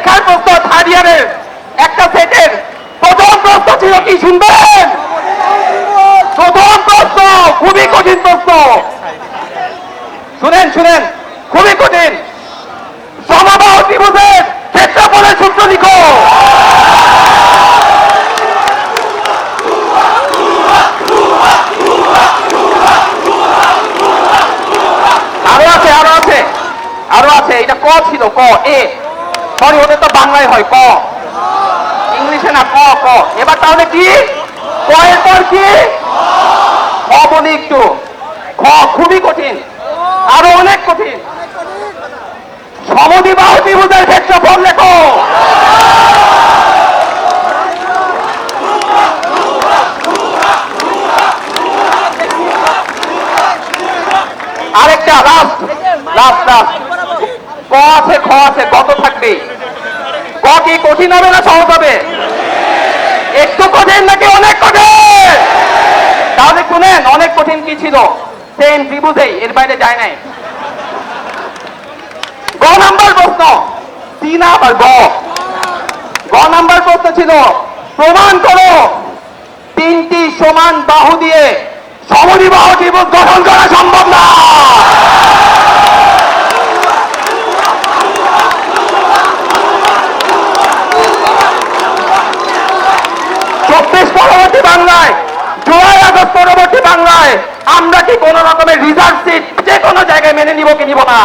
পরীক্ষার প্রশ্ন থার্ড ইয়ারের একটা সেটের প্রথম প্রশ্ন ছিল কি শুনবেন? প্রথম প্রশ্ন খুবই কঠিন প্রশ্ন শুনেন শুনেন, খুবই কঠিন। ক্ষেত্রফলের সূত্র লিখো। আরও আছে আরও আছে আরও আছে, এটা ক ছিল? ক, এ। সরি ওদের তো বাংলায় হয়, ক। ইংলিশে না, ক ক। এবার তাহলে কি? ক এর পর কি? খ বলি একটু। খ খুবই কঠিন। আরও অনেক কঠিন। সমদিবাহ ত্রিভুজের ক্ষেত্রফল লেখো। আরেকটা লাস্ট লাস্ট লাস্ট ক আছে খ আছে কত থাকবে? ক কি কঠিন হবে না সহজ হবে? একটু কঠিন নাকি অনেক কঠিন? তাহলে শুনেন, অনেক কঠিন কি ছিল? ত্রিভুজেই এর বাইরে যায় নাই। গ নাম্বার প্রশ্ন। তিন আবার গ। গ নাম্বার প্রশ্ন ছিল, প্রমাণ করো। তিনটি সমান বাহু দিয়ে সমদিবাহ ত্রিভুজ গঠন করা সম্ভব না। আমরা কি কোন রকমের রিজার্ভ সিট যে কোনো জায়গায় মেনে নিব কি নিব না?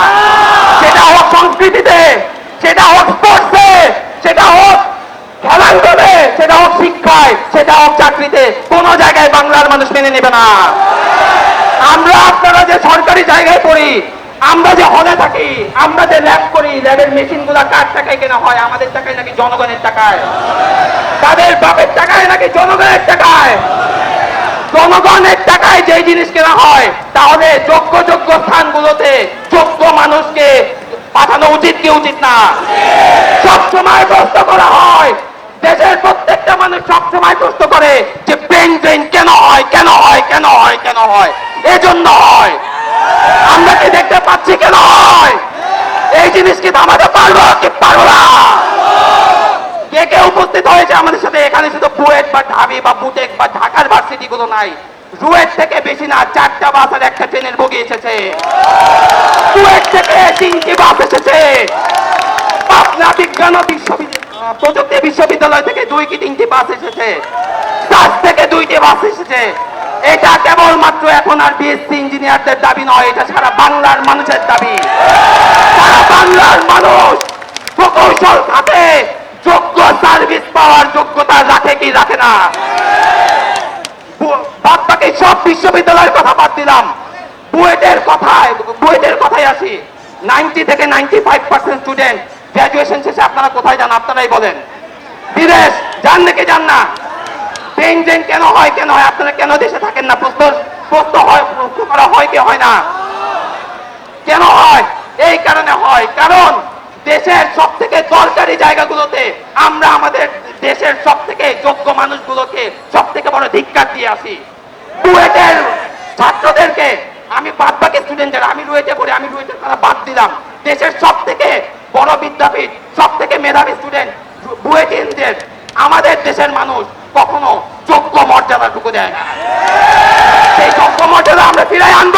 সেটা হোক সংস্কৃতিতে, সেটা হোক স্পোর্টসে সেটা হোক খেলাধুলাতে, সেটা হোক শিক্ষায়, সেটা হোক চাকরিতে। কোন জায়গায় বাংলার মানুষ মেনে নেবে না। আমরা আপনারা যে সরকারি জায়গায় পড়ি, আমরা যে হলে থাকি, আমরা যে ল্যাব করি ল্যাবের মেশিনগুলা কার টাকায় কেনা হয়? আমাদের টাকায় নাকি জনগণের টাকায়? তাদের বাপের টাকায় নাকি জনগণের টাকায়? জনগণের টাকায় যে জিনিস কেনা হয়, তাহলে যোগ্য যোগ্য স্থানগুলোতে যোগ্য মানুষকে পাঠানো উচিত কি উচিত না? সবসময় প্রশ্ন করা হয়, দেশের প্রত্যেকটা মানুষ সবসময় প্রশ্ন করে যে ব্রেন ড্রেন কেন হয় কেন হয় কেন হয় কেন হয়? এজন্য হয়। আমরা কি দেখতে পাচ্ছি কেন হয়? এই জিনিস কি থামাতে পারব কি পারব না? কে কে উপস্থিত হয়েছে আমাদের ঢাকারগুলো নাই। রুয়েট থেকে বেশি না, চারটা বাস আর একটা ট্রেনের বগি এসেছে। বুয়েট থেকে তিনটি বাস এসেছে। পাবনা বিজ্ঞান বিশ্ববিদ্যালয় প্রযুক্তি বিশ্ববিদ্যালয় থেকে দুই কি তিনটি বাস এসেছে। সাত থেকে দুইটি বাস এসেছে। এটা কেবলমাত্র এখন আর বিএসসি ইঞ্জিনিয়ারদের দাবি নয়, এটা সারা বাংলার মানুষের দাবি। বাংলার মানুষ প্রকৌশল খাতে যোগ্য সার্ভিস পাওয়ার যোগ্যতা রাখে কি রাখে না? বিশ্ববিদ্যালয়ের কথা বাদ দিলাম। বুয়েটের কথায় বুয়েটের কথায় আসি। নাইনটি থেকে ninety five percent student graduation শেষে আপনারা কোথায় যান আপনারাই বলেন। বিদেশ, যান নাকি যান না? ট্রেন ট্রেন কেন হয় কেন হয়? আপনারা কেন দেশে থাকেন না? প্রশ্ন প্রশ্ন হয়, প্রশ্ন করা হয় কি হয় না? কেন হয়? এই কারণে হয়। কারণ দেশের সব থেকে দরকারি জায়গাগুলোতে আমরা আমাদের দেশের সব থেকে যোগ্য মানুষগুলোকে সব থেকে বড় ধিক্কার দিয়ে আসি। বুয়েটের ছাত্রদেরকে আমি বাদ বাকি স্টুডেন্টদের আমি রুয়েটে পড়ি, আমি রুয়েটের তারা বাদ দিলাম। দেশের সব থেকে বড় বিদ্যাপীঠ সব থেকে মেধাবী স্টুডেন্ট বুয়েটিনদের আমাদের দেশের মানুষ কখনো যোগ্য মর্যাদাটুকু দেয় না। সেই যোগ্য মর্যাদা আমরা ফিরাই আনব।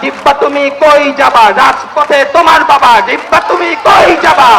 দিব্যা তুমি কই যাবা? রাজপথে তোমার বাবা দিব্যা তুমি কই যাবা?